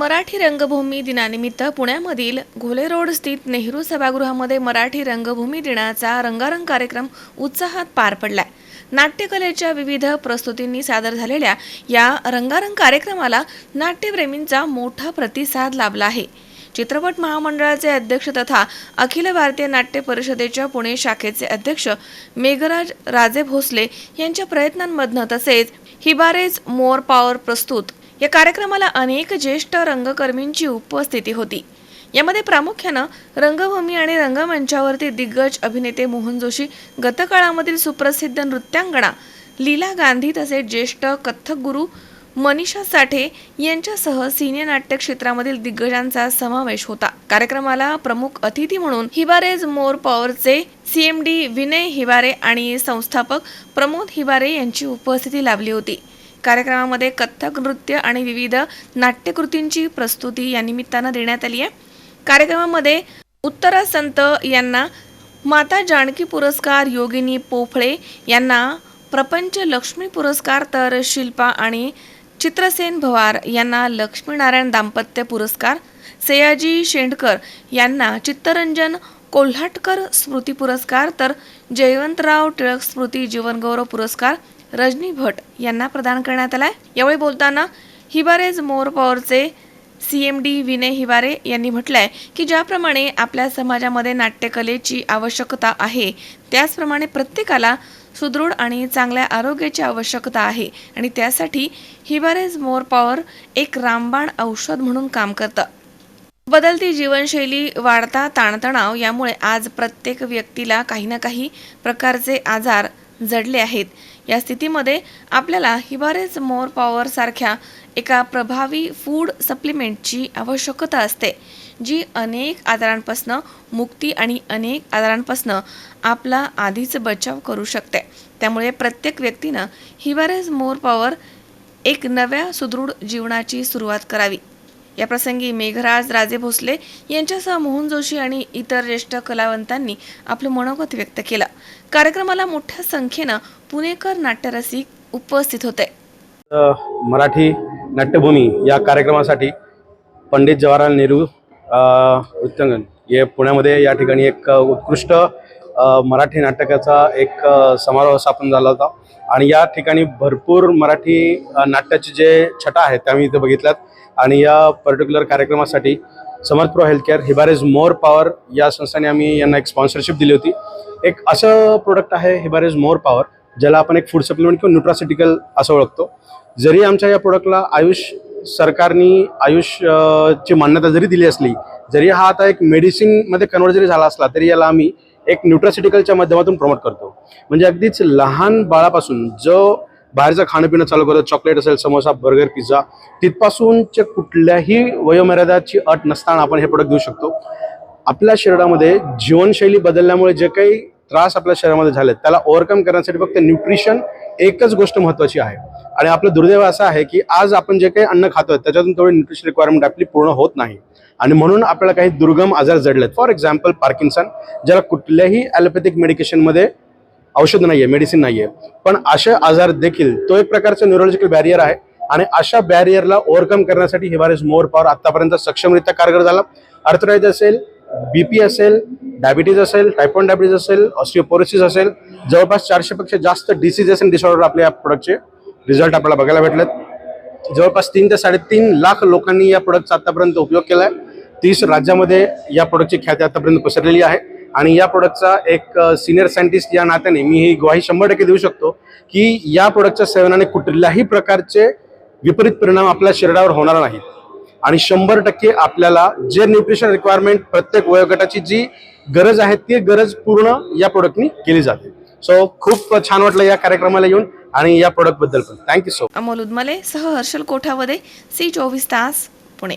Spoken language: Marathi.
मराठी रंगभूमी दिनानिमित्त पुण्यामधील घोले रोड स्थित नेहरू सभागृहामध्ये मराठी रंगभूमी दिनाचा रंगारंग कार्यक्रम उत्साहात पार पडलाय. नाट्यकलेच्या विविध प्रस्तुतींनी सादर झालेल्या या रंगारंग कार्यक्रमाला नाट्यप्रेमींचा मोठा प्रतिसाद लाभला आहे. चित्रपट महामंडळाचे अध्यक्ष तथा अखिल भारतीय नाट्य परिषदेच्या पुणे शाखेचे अध्यक्ष मेघराज राजे भोसले यांच्या प्रयत्नांमधनं तसेच हिबारेज मोर पॉवर प्रस्तुत या कार्यक्रमाला अनेक ज्येष्ठ रंगकर्मींची उपस्थिती होती. यामध्ये प्रामुख्यानं रंगभूमी आणि रंगमंचावरती दिग्गज अभिनेते मोहन जोशी गतकाळामधील सुप्रसिद्ध नृत्यांगणा लीला गांधी तसेच ज्येष्ठ कथ्थक गुरु मनीषा साठे यांच्यासह सिने नाट्य क्षेत्रामधील दिग्गजांचा समावेश होता. कार्यक्रमाला प्रमुख अतिथी म्हणून हिबारेज मोर पॉवरचे सीएमडी विनय हिबारे आणि संस्थापक प्रमोद हिबारे यांची उपस्थिती लाभली होती. कार्यक्रमामध्ये कथ्थक नृत्य आणि विविध नाट्यकृतींची प्रस्तुती या निमित्तानं देण्यात आली आहे. कार्यक्रमामध्ये उत्तरा संत यांना माता जानकी पुरस्कार योगिनी पोफळे यांना प्रपंच लक्ष्मी पुरस्कार तर शिल्पा आणि चित्रसेन भवार यांना लक्ष्मीनारायण दाम्पत्य पुरस्कार सयाजी शेंडकर यांना चित्तरंजन कोल्हाटकर स्मृती पुरस्कार तर जयवंतराव टिळक स्मृती जीवनगौरव पुरस्कार रजनी भट यांना प्रदान करण्यात आला आहे यावेळी बोलताना हिबारेज मोर पॉवरचे C M D Vinay Hiware यांनी म्हटलंय की ज्याप्रमाणे आपल्या समाजामध्ये नाट्यकलेची आवश्यकता आहे त्याचप्रमाणे प्रत्येकाला सुदृढ आणि चांगल्या आरोग्याची आवश्यकता आहे आणि त्यासाठी हिबारेज मोर पॉवर एक रामबाण औषध म्हणून काम करतं. बदलती जीवनशैली वाढता ताणतणाव यामुळे आज प्रत्येक व्यक्तीला काही ना काही प्रकारचे आजार जडले आहेत. या स्थितीमध्ये आपल्याला हिबारेज मोर पॉवर सारख्या एका प्रभावी फूड सप्लिमेंटची आवश्यकता असते जी अनेक आजारांपासून मुक्ती आणि अनेक आजारांपासून आपला आधीच बचाव करू शकते. त्यामुळे प्रत्येक व्यक्तीनं हिबारेज मोर पॉवर एक नव्या सुदृढ जीवनाची सुरुवात करावी. याप्रसंगी मेघराज राजे भोसले यांच्यासह मोहन जोशी आणि इतर ज्येष्ठ कलावंतांनी आपलं मनोगत व्यक्त केलं. कार्यक्रमाला मोठ्या संख्येनं पुणेकर नाट्यरसिक उपस्थित होते. मराठी नाट्यभूमी या कार्यक्रमासाठी पंडित जवाहरलाल नेहरू अ, नृत्यांगण हे पुण्यामध्ये या ठिकाणी एक उत्कृष्ट मराठी नाटकाचा एक समारोह स्थापन झाला होता. आणि या ठिकाणी भरपूर मराठी नाट्याची नाट्याचे जे छटा आहेत त्या मी इथे बघितल्यात. आणि या पर्टिक्युलर कार्यक्रमासाठी Samarth pro healthcare Hibarej more power या संस्थेने आम्ही यांना एक स्पॉन्सरशिप दिली होती. एक असं प्रोडक्ट आहे हिबारेज मोर पॉवर ज्याला आपण एक फूड सप्लिमेंट किंवा न्यूट्रासिटिकल असं ओळखतो. जरी आमच्या या प्रोडक्टला आयुष सरकारनी आयुष ची मान्यता जरी दिली असली जरी हा आता एक मेडिसिनमध्ये कन्वर्ट जरी झाला असला तरी याला आम्ही एक न्यूट्रासिटिकलच्या माध्यमातून प्रमोट करतो. म्हणजे अगदीच लहान बाळापासून जो बाहेरचं खाणं पिणं चालू करतो चॉकलेट असेल समोसा बर्गर पिझ्झा तिथपासूनच्या कुठल्याही वयोमर्यादाची अट नसताना आपण हे प्रोडक्ट देऊ शकतो. आपल्या शरीरामध्ये जीवनशैली बदलल्यामुळे जे काही त्रास आपल्या शरीरामध्ये झाले त्याला ओव्हरकम करण्यासाठी फक्त न्यूट्रिशन एकच गोष्ट महत्वाची आहे. आणि आपलं दुर्दैव असं आहे की आज आपण जे काही अन्न खातोय त्याच्यातून तेवढी न्यूट्रिशन रिक्वायरमेंट आपली पूर्ण होत नाही. आणि म्हणून आपल्याला काही दुर्गम आजार जडलेत. फॉर एक्झाम्पल पार्किन्सन ज्याला कुठल्याही ॲलोपॅथिक मेडिकेशनमध्ये औषध नाही आहे मेडिसिन नाही आहे पण असे आजार देखील तो एक प्रकारचं न्यूरोलॉजिकल बॅरियर आहे. आणि अशा बॅरियरला ओव्हरकम करण्यासाठी हिवारेज मोर पॉवर आतापर्यंत सक्षमरित्या कारगर झाला. अर्थराईज असेल बीपी असेल डायबिटीज असेल टाईप वन डायबिटीज असेल ऑस्टिओपोरोसिस असेल जवळपास चारशेपेक्षा जास्त डिसीजेस अँड डिसऑर्डर आपल्या या प्रोडक्टचे रिझल्ट आपल्याला बघायला भेटलेत. जवळपास तीन ते साडेतीन लाख लोकांनी या प्रोडक्टचा आतापर्यंत उपयोग केला आहे तीस राज्यामध्ये या प्रोडक्टची ख्याती आतापर्यंत पसरलेली आहे. आणि या प्रोडक्टचा एक सिनियर सायंटिस्ट या नात्याने मी ही ग्वाही शंभर टक्के देऊ शकतो की या प्रोडक्टच्या सेवनाने कुठल्याही प्रकारचे विपरीत परिणाम आपल्या शरीरावर होणार नाहीत. आणि शंभर टक्के आपल्याला जे न्यूट्रिशन रिक्वायरमेंट प्रत्येक वयोगटाची जी गरज आहे ती गरज पूर्ण या प्रोडक्टनी केली जाते. सो खूप छान वाटलं या कार्यक्रमाला येऊन आणि या प्रोडक्टबद्दल पण. थँक्यू सो अमोल उदमले सह हर्षल कोठावदे सी चोवीस तास पुणे.